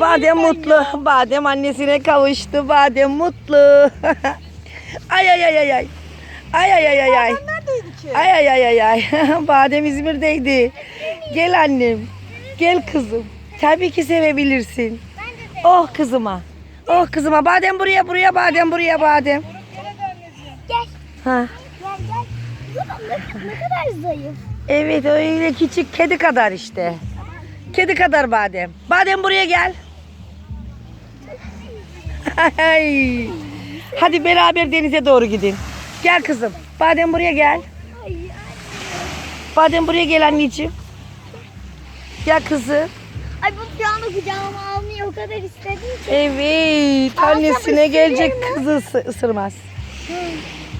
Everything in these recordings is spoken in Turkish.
Badem mutlu. Badem annesine kavuştu. Badem mutlu. ay ay ay ay ay. Ay ay ay ay ay. Neredeydi ki? Ay ay ay ay ay. Badem İzmir'deydi. Gel annem. Gel kızım. Tabii ki sevebilirsin. Oh kızıma. Oh kızıma. Badem buraya buraya badem buraya badem. Gel. Ha. Gel gel. Ne kadar zayıf. Evet öyle küçük kedi kadar işte. Kedi kadar badem. Badem buraya gel. Ay. Hadi beraber denize doğru gidin. Gel kızım. Badem buraya gel. Badem buraya gel anneciğim. Gel kızım. ay bu piyano kucağıma almayı o kadar istedim ki. Evet. Annesine gelecek kızı ısı- ısırmaz.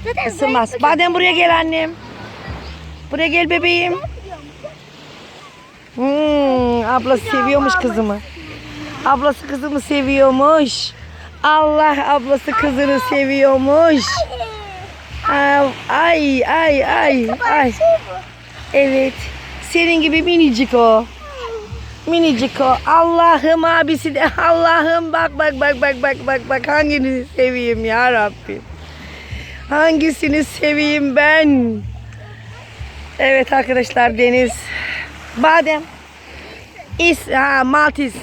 Zaten Isırmaz. Badem buraya gel annem. Buraya gel bebeğim. Ablası seviyormuş kızımı. Ablası kızımı seviyormuş. Allah ablası kızını seviyormuş. Ay ay ay ay. Şey. Evet. Senin gibi minicik o. Minicik o. Allah'ım abisi de Allah'ım bak bak bak bak bak bak bak hangini seveyim ya Rabbim. Hangisini seveyim ben? Evet arkadaşlar deniz. Badem. İs ha Maltiz.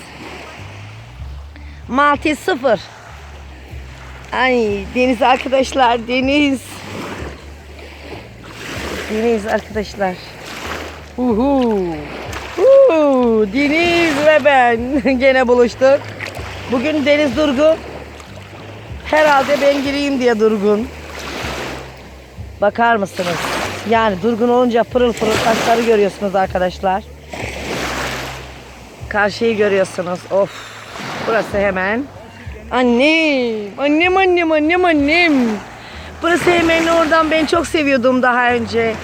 Maltiz sıfır. Ay deniz arkadaşlar deniz. Deniz arkadaşlar. Uhu. Uhu. Deniz ve ben gene buluştuk. Bugün Deniz durgun. Herhalde ben gireyim diye durgun. Bakar mısınız? Yani durgun olunca pırıl pırıl taşları görüyorsunuz arkadaşlar. Karşıyı görüyorsunuz. Of. Burası hemen. Annem. Annem annem annem annem. Burası hemen oradan ben çok seviyordum daha önce.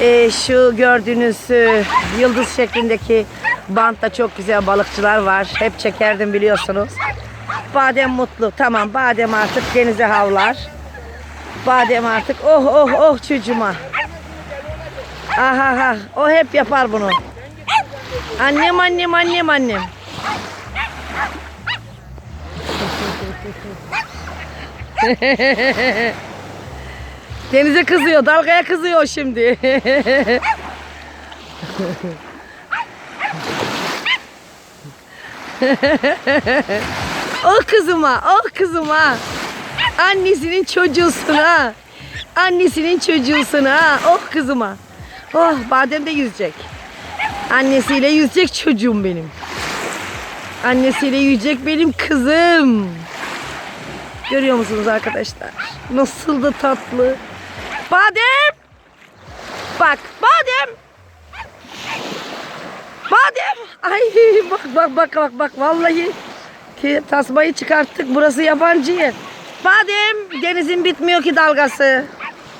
Ee, şu gördüğünüz e, yıldız şeklindeki bantta çok güzel balıkçılar var. Hep çekerdim biliyorsunuz. Badem mutlu. Tamam badem artık denize havlar. Badem artık oh oh oh çocuğuma. Aha ha o hep yapar bunu. Annem annem annem annem. Denize kızıyor, dalgaya kızıyor şimdi. oh kızıma, oh kızıma. Annesinin çocuğusun ha. Annesinin çocuğusun ha. Oh kızıma. Oh badem de yüzecek. Annesiyle yüzecek çocuğum benim. Annesiyle yüzecek benim kızım. Görüyor musunuz arkadaşlar? Nasıl da tatlı. Badem! Bak badem! Badem! Ay bak bak bak bak bak vallahi ki tasmayı çıkarttık burası yabancı yer. Badem denizin bitmiyor ki dalgası.